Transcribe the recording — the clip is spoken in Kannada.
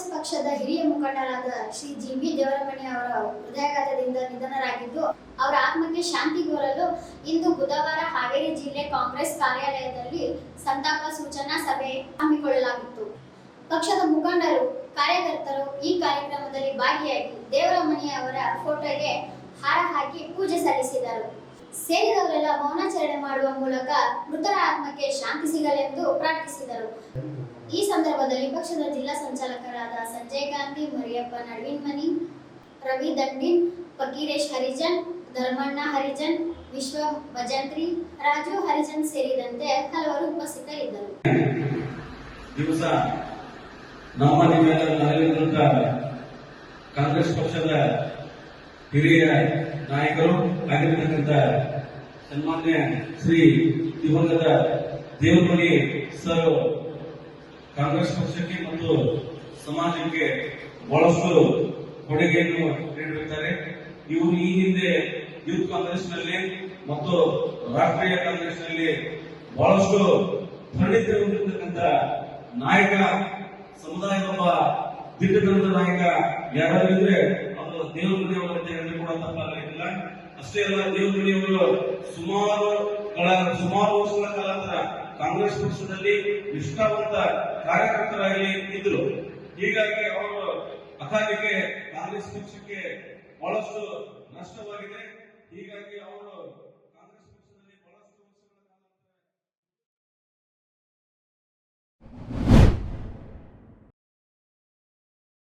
ಕಾಂಗ್ರೆಸ್ ಪಕ್ಷದ ಹಿರಿಯ ಮುಖಂಡರಾದ ಶ್ರೀ ಜಿ ಬಿ ದೇವರಮಣಿ ಅವರ ಹೃದಯಾಘಾತದಿಂದ ನಿಧನರಾಗಿದ್ದು, ಅವರ ಆತ್ಮಕ್ಕೆ ಶಾಂತಿ ಕೋರಲು ಇಂದು ಬುಧವಾರ ಹಾವೇರಿ ಜಿಲ್ಲೆ ಕಾಂಗ್ರೆಸ್ ಕಾರ್ಯಾಲಯದಲ್ಲಿ ಸಂತಾಪ ಸೂಚನಾ ಸಭೆ ಹಮ್ಮಿಕೊಳ್ಳಲಾಗಿತ್ತು. ಪಕ್ಷದ ಮುಖಂಡರು, ಕಾರ್ಯಕರ್ತರು ಈ ಕಾರ್ಯಕ್ರಮದಲ್ಲಿ ಭಾಗಿಯಾಗಿ ದೇವರಮಣಿ ಅವರ ಫೋಟೋಗೆ ಹಾರ ಹಾಕಿ ಪೂಜೆ ಸಲ್ಲಿಸಿದರು. ಸೇರಿದವರೆಲ್ಲ ಮೌನಾಚರಣೆ ಮಾಡುವ ಮೂಲಕ ಮೃತರ ಆತ್ಮಕ್ಕೆ ಶಾಂತಿ ಸಿಗಲೆಂದು ಪ್ರಾರ್ಥಿಸಿದರು. ಈ ಸಂದರ್ಭದಲ್ಲಿ ಪಕ್ಷದ ಜಿಲ್ಲಾ ಸಂಚಾಲಕರಾದ ಗಾಂಧಿ, ಮರಿಯಪ್ಪ ನಡ್ವಿನ್ಮನಿ ರವಿ ದಂಡಿನ್, ಫಕೀರೇಶ್ ಹರಿಜನ್, ಧರ್ಮಣ್ಣ ಹರಿಜನ್, ವಿಶ್ವ ಭಜಂತ್ರಿ, ರಾಜು ಹರಿಜನ್ ಸೇರಿದಂತೆ ಹಲವರು ಉಪಸ್ಥಿತರಿದ್ದರು. ದಿವಸ ನಮ್ಮ ನಿಮ್ಮೆಲ್ಲರ ಕಾಂಗ್ರೆಸ್ ಪಕ್ಷದ ಹಿರಿಯ ನಾಯಕರು ಆಗಿರ್ತಕ್ಕಂಥ ಸನ್ಮಾನ್ಯ ಶ್ರೀ ದಿವಂಗತ ದೇವಮನಿ ಸರ್, ಕಾಂಗ್ರೆಸ್ ಪಕ್ಷಕ್ಕೆ ಮತ್ತು ಸಮಾಜಕ್ಕೆ ಬಹಳಷ್ಟು ಕೊಡುಗೆಯನ್ನು ನೀಡಿರುತ್ತಾರೆ. ಇವರು ಈ ಹಿಂದೆ ಯೂತ್ ಕಾಂಗ್ರೆಸ್ನಲ್ಲಿ ಮತ್ತು ರಾಷ್ಟ್ರೀಯ ಕಾಂಗ್ರೆಸ್ನಲ್ಲಿ ಬಹಳಷ್ಟು ಪರಿಣಿತ ನಾಯಕ ಸಮುದಾಯದ ಒಬ್ಬ ದಿಟ್ಟತನದ ನಾಯಕ ಯಾರಾದ್ರೂ ಇದ್ರೆ ಅದು ದೇವ್ರಿಯವರಂತೆ ಅವರಂತ ಹೇಳಿದ್ರು ಕೂಡ ಅಷ್ಟೇ ಅಲ್ಲ ದೇವ್ರಿಯವರು ಅವರು ಸುಮಾರು ಕಾಲ- ಸುಮಾರು ವರ್ಷಗಳ ಕಾಲ ಕಾಂಗ್ರೆಸ್ ಪಕ್ಷದಲ್ಲಿ ನಿಷ್ಠಾವಂತ ಕಾರ್ಯಕರ್ತರಾಗಿ ಇದ್ರು ಹೀಗಾಗಿ ಅವರು ಅಕಾಲಿಗೆ ಕಾಂಗ್ರೆಸ್ ಪಕ್ಷಕ್ಕೆ ಬಹಳಷ್ಟು ನಷ್ಟವಾಗಿದೆ. ಹೀಗಾಗಿ ಅವರು